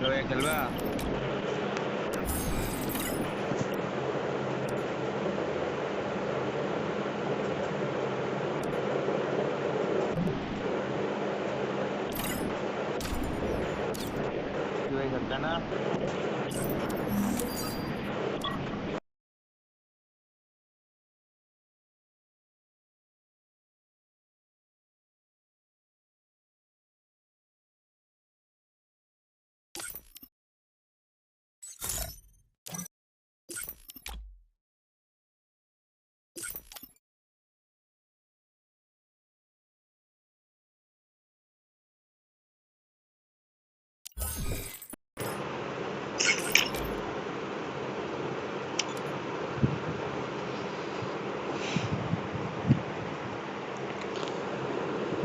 lo voy a salvar.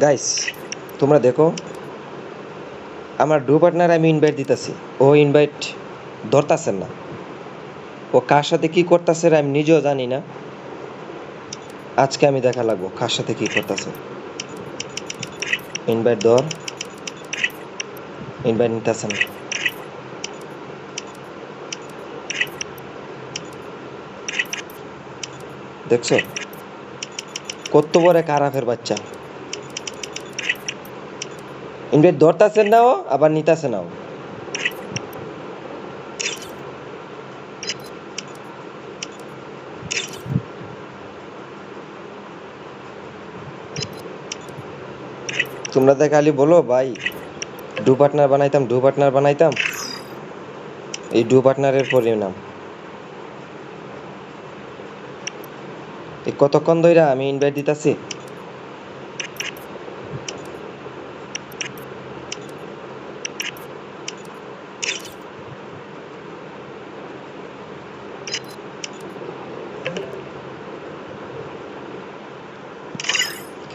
Guys তোমরা দেখো, আমার ডু পার্টনার আমি ইনভাইট দিতেছি। ও ইনভাইট ধরতাছেন না। ও কার সাথে কি করতেছে আমি নিজেও জানি না। আজকে আমি দেখা লাগবো কার সাথে কি করতেছে। ইনভাইট ধর। ইনভাইট নিতেছে না। দেখছ? কত বড় কারাফের বাচ্চা। ইনভাইট ধরতাছেন না ও আবার নিতাছে না ও তোমরা তো খালি বলো, ভাই, ডু পার্টনার বানাইতাম, ডু পার্টনার বানাইতাম। এই ডু পার্টনারের পরিণাম। কতক্ষণ ধইরা আমি ইনভাইট দিতাছি?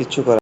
কিচ্ছু করে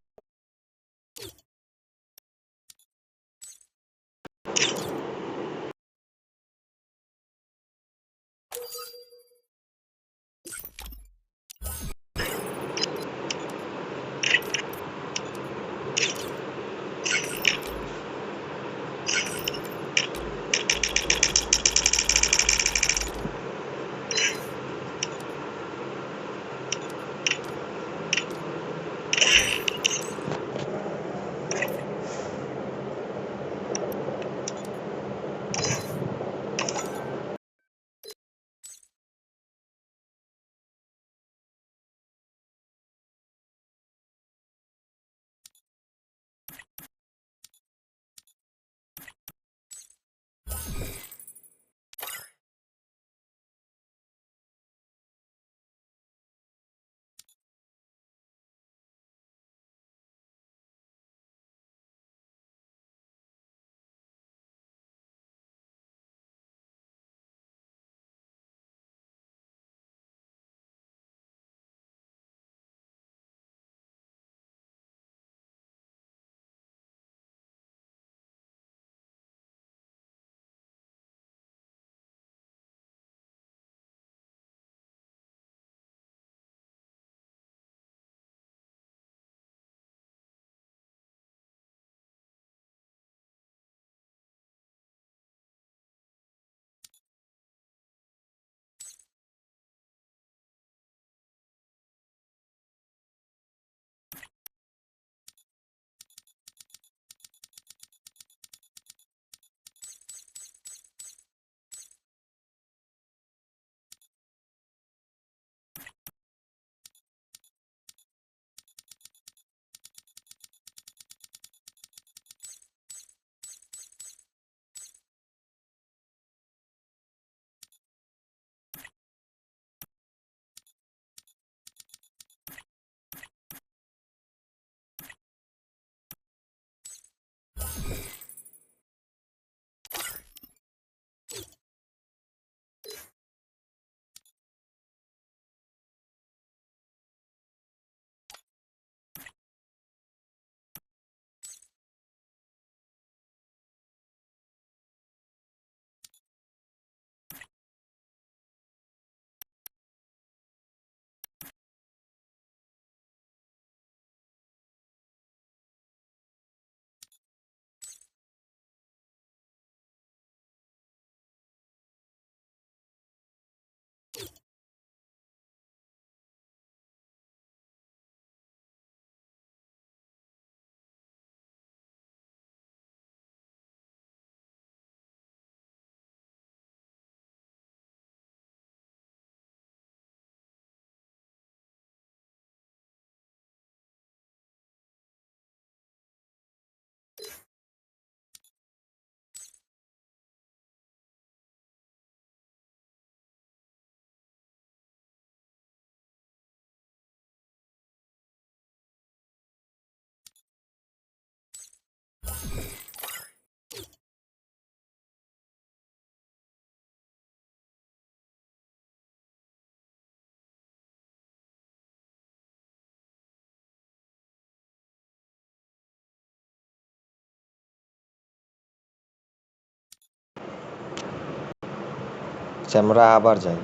আমরা আবার যাই।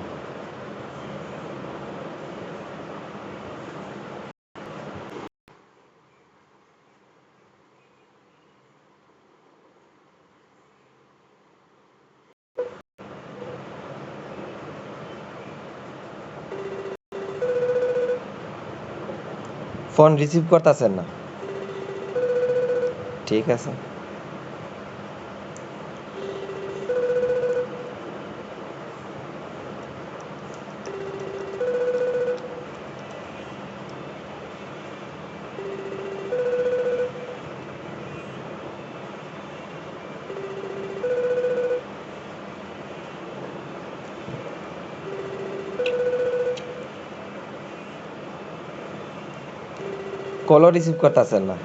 ফোন রিসিভ করতেছেন না? ঠিক আছে। কলও রিসিভ করতেছেন না।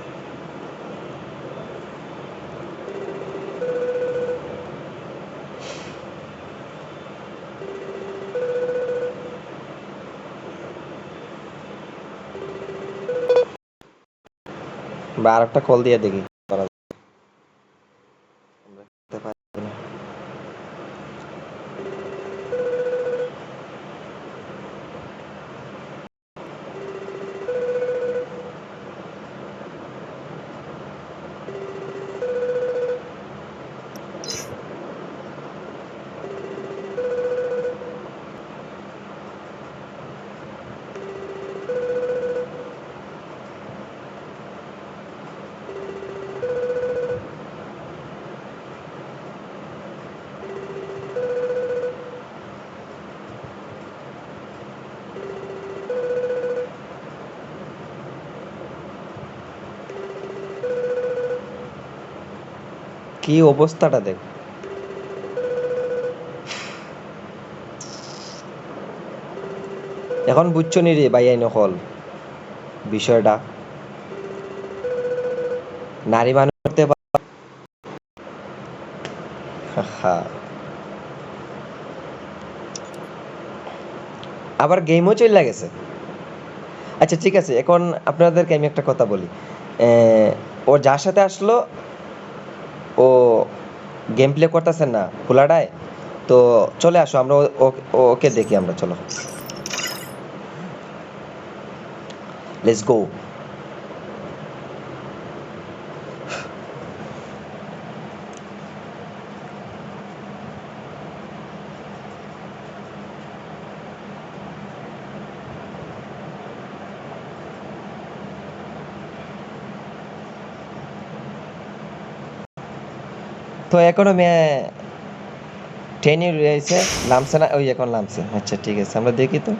বা আর একটা কল দিয়ে দেখি। কি অবস্থাটা দেখ? এখন বুঝছ নি রে ভাই আইন হল বিষয়টা? নারী মানুষ করতে আবার গেমও চলে গেছে। আচ্ছা ঠিক আছে, এখন আপনাদেরকে আমি একটা কথা বলি। ও যার সাথে আসলো ও গেম প্লে করতেছেন না, ফুলাডায়? তো চলে আসো, আমরা ওকে দেখি আমরা, চলো। লেটস গো তো এখনও মেয়ে ট্রেনে রয়েছে, নামছে না, ওই এখন নামছে। আচ্ছা ঠিক আছে, আমরা দেখি তো।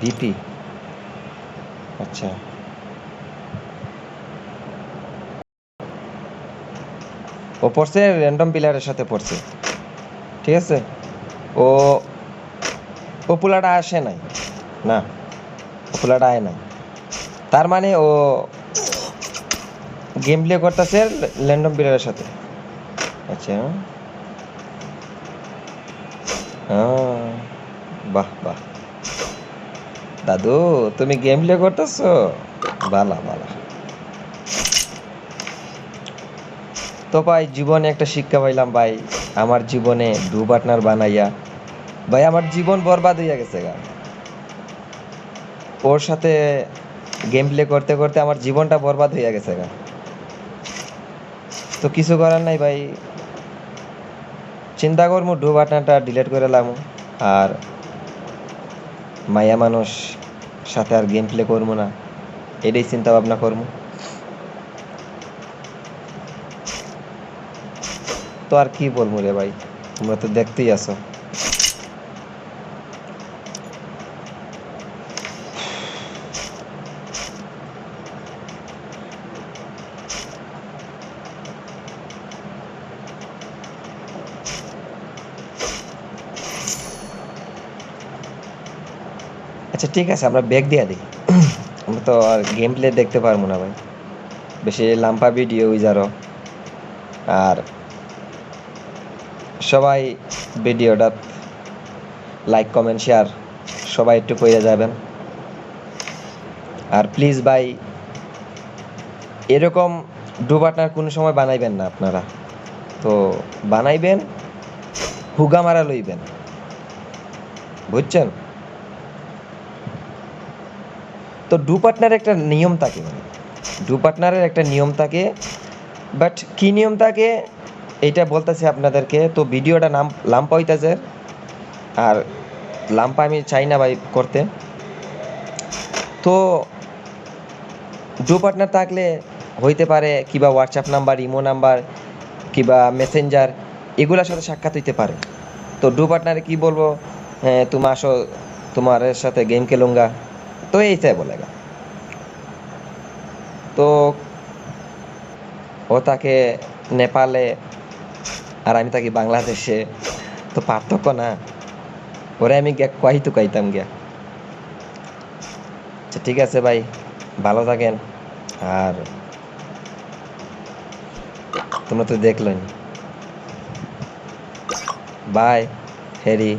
বিপি আচ্ছা। ও পড়ছে র্যান্ডম প্লেয়ারের সাথে পড়ছে। ঠিক আছে? ও পপুলারটা আসে নাই। না পপুলারটা আয় নাই। তার মানে ও গেম প্লে করতেছে র্যান্ডম প্লেয়ারের সাথে। আচ্ছা। বাহ বাহ। দাদু, তুমি গেম প্লে করতেছো? বালা বালা। তো ভাই জীবনে একটা শিক্ষা পাইলাম ভাই। আমার জীবনে ডু পার্টনার বানাইয়া ভাই, আমার জীবন বরবাদ হইয়া গেছে গা। ওর সাথে গেম প্লে করতে করতে আমার জীবনটা বরবাদ হইয়া গেছে গা। তো কিছু করার নাই ভাই। চিন্তা করব ডু বাটনাটা ডিলিট করে লাম। আর মায়া মানুষ সাথে আর গেম প্লে করব না। এটাই চিন্তা ভাবনা করব তো আর কি বলব রে ভাই? তোমরা তো দেখতেই আছো। আচ্ছা ঠিক আছে, আমরা ব্যাগ দিয়ে দিই। আমরা তো আর গেম প্লে দেখতে পারব না ভাই। বেশি লাম্পা ভিডিও উইজারও আর সবাই ভিডিওটা লাইক কমেন্ট শেয়ার সবাই একটু করে যাবেন। আর প্লিজ ভাই, এরকম ডু পার্টনার কোনো সময় বানাইবেন না আপনারা। তো বানাইবেন, হুগা মারা লইবেন। বুঝছেন? তো ডু পার্টনারের একটা নিয়ম থাকে। ডু পার্টনারের একটা নিয়ম থাকে বাট কি নিয়ম থাকে এইটা বলতেছি আপনাদেরকে। তো ভিডিওটা নাম, লাম্পা হইতেছে, আর লাম্পা আমি চাই না ভাই করতে। তো ডু পার্টনার থাকলে হইতে পারে কিবা হোয়াটসঅ্যাপ নাম্বার, ইমো নাম্বার, কিবা মেসেঞ্জার, এগুলোর সাথে সাক্ষাৎ হইতে পারে। তো ডু পার্টনারে কি বলব তুমি আসো, তোমার সাথে গেম খেলুঙ্গা। তো এইটাই বলেগা তো ও তাকে নেপালে আর আমি থাকি বাংলাদেশে, তো পার্থক্য না, ওরে আমি গিয়া কয়াই তো কইতাম গিয়া। আচ্ছা ঠিক আছে ভাই, ভালো থাকেন। আর তোমরা তো দেখলেন। By Harry